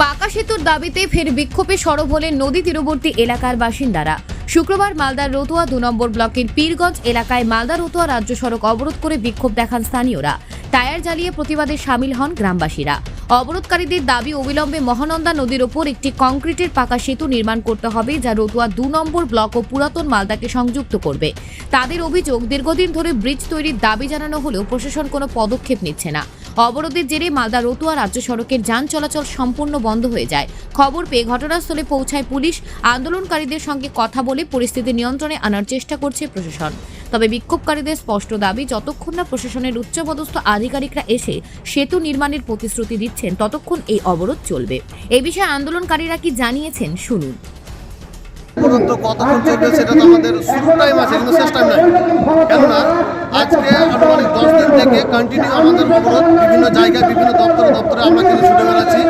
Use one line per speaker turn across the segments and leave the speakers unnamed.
পাকা সেতুর দাবিতে ফের বিক্ষোভে সরব হলেন নদী তীরবর্তী এলাকার বাসিন্দারা। শুক্রবার মালদার রতুয়া দু নম্বর ব্লকের পীরগঞ্জ এলাকায় মালদা রতুয়া রাজ্য সড়ক অবরোধ করে বিক্ষোভ দেখান স্থানীয়রা। টায়ার জ্বালিয়ে প্রতিবাদে সামিল হন গ্রামবাসীরা। অবরোধকারীদের দাবি অবিলম্বে মহানন্দা নদীর ওপর একটি কংক্রিটের পাকা সেতু নির্মাণ করতে হবে, যা রতুয়া দু নম্বর ব্লক ও পুরাতন মালদাকে সংযুক্ত করবে। তাদের অভিযোগ, দীর্ঘদিন ধরে ব্রিজ তৈরির দাবি জানানো হলেও প্রশাসন কোনো পদক্ষেপ নিচ্ছে না। অবরোধের জেরে মালদা রতুয়া রাজ্য সড়কের যান চলাচল সম্পূর্ণ বন্ধ হয়ে যায়। খবর পেয়ে ঘটনাস্থলে পৌঁছায় পুলিশ। আন্দোলনকারীদের সঙ্গে কথা বলে পরিস্থিতি নিয়ন্ত্রণে আনার চেষ্টা করছে প্রশাসন। তবে বিক্ষোভকারীদের স্পষ্ট দাবি, যতক্ষণ না প্রশাসনের উচ্চপদস্থ আধিকারিকরা এসে সেতু নির্মাণের প্রতিশ্রুতি দিচ্ছেন, ততক্ষণ এই অবরোধ চলবে। এ বিষয়ে আন্দোলনকারীরা কি জানিয়েছেন, শুনুন।
শুরু আজকে কন্টিনিউ আমাদের আন্দোলন আছে।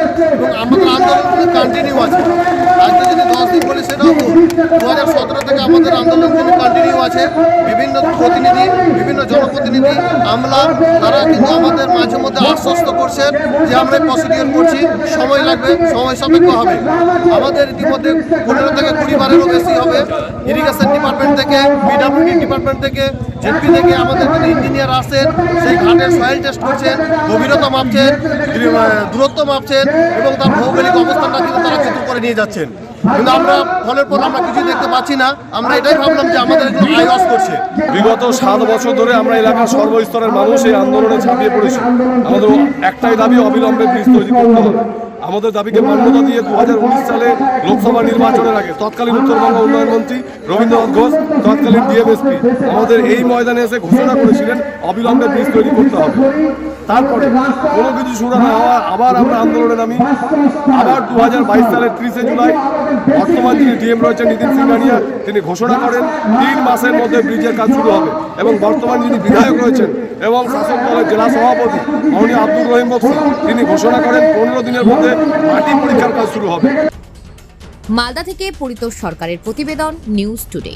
দু হাজার সতেরো থেকে আমাদের আন্দোলন কিন্তু কন্টিনিউ আছে। বিভিন্ন প্রতিনিধি, বিভিন্ন জনপ্রতিনিধি, আমলা, তারা কিন্তু আমাদের মাঝে মধ্যে আশ্বস্ত করছেন যে আমরা প্রসিডিওর করছি। সময় লাগবে, সময় সাপেক্ষ হবে। আমাদের ইতিমধ্যে পনেরো থেকে কুড়ি বারেরও বেশি হবে। ইরিগেশন ডিপার্টমেন্ট থেকে, পিডাব্লিউডি ডিপার্টমেন্ট থেকে জেপি থেকে আমাদের কিন্তু ইঞ্জিনিয়ার আসেন সেই ঘাটের সয়েল টেস্ট করছেন, গভীরতা মাপছেন, দূরত্ব মাপছেন এবং তার ভৌগোলিক অবস্থানটা কিন্তু তারা চিত্র করে নিয়ে যাচ্ছেন। কিন্তু আমরা ফলের পর আমরা কিছু দেখতে পাচ্ছি না। আমরা এটাই ভাবলাম যে আমাদের আয় লস করছে।
বিগত সাত বছর ধরে আমরা এলাকার সর্বস্তরের মানুষ এই আন্দোলনে ঝাঁপিয়ে পড়েছি। আমাদের একটাই দাবি অবিলম্বে ব্রিজ তৈরি করতে হবে। আমাদের দাবিকে মান্যতা দিয়ে দু হাজার উনিশ সালে লোকসভা নির্বাচনের আগে তৎকালীন উত্তরবঙ্গ উন্নয়ন মন্ত্রী রবীন্দ্রনাথ ঘোষ, তৎকালীন ডিএমএসপি, আমাদের এই ময়দানে এসে ঘোষণা করেছিলেন অবিলম্বে ব্রিজ তৈরি করতে হবে। তারপরে কোনো কিছু শুরু না হওয়া, আবার আমরা আন্দোলনে নামি। আবার দু হাজার বাইশ সালের ত্রিশে জুলাই বর্তমান যিনি ডিএম রয়েছেন নীতিন সিংহানিয়া তিনি ঘোষণা করেন, তিন মাসের মধ্যে ব্রিজের কাজ শুরু হবে। এবং বর্তমান যিনি বিধায়ক রয়েছেন এবং শাসক দলের জেলা সভাপতি মাননীয় আব্দুর রহিম তিনি ঘোষণা করেন পনেরো দিনের মধ্যে মাটি পরীক্ষার কাজ শুরু হবে।
মালদা থেকে পরিতোষ সরকারের প্রতিবেদন, নিউজ টুডে।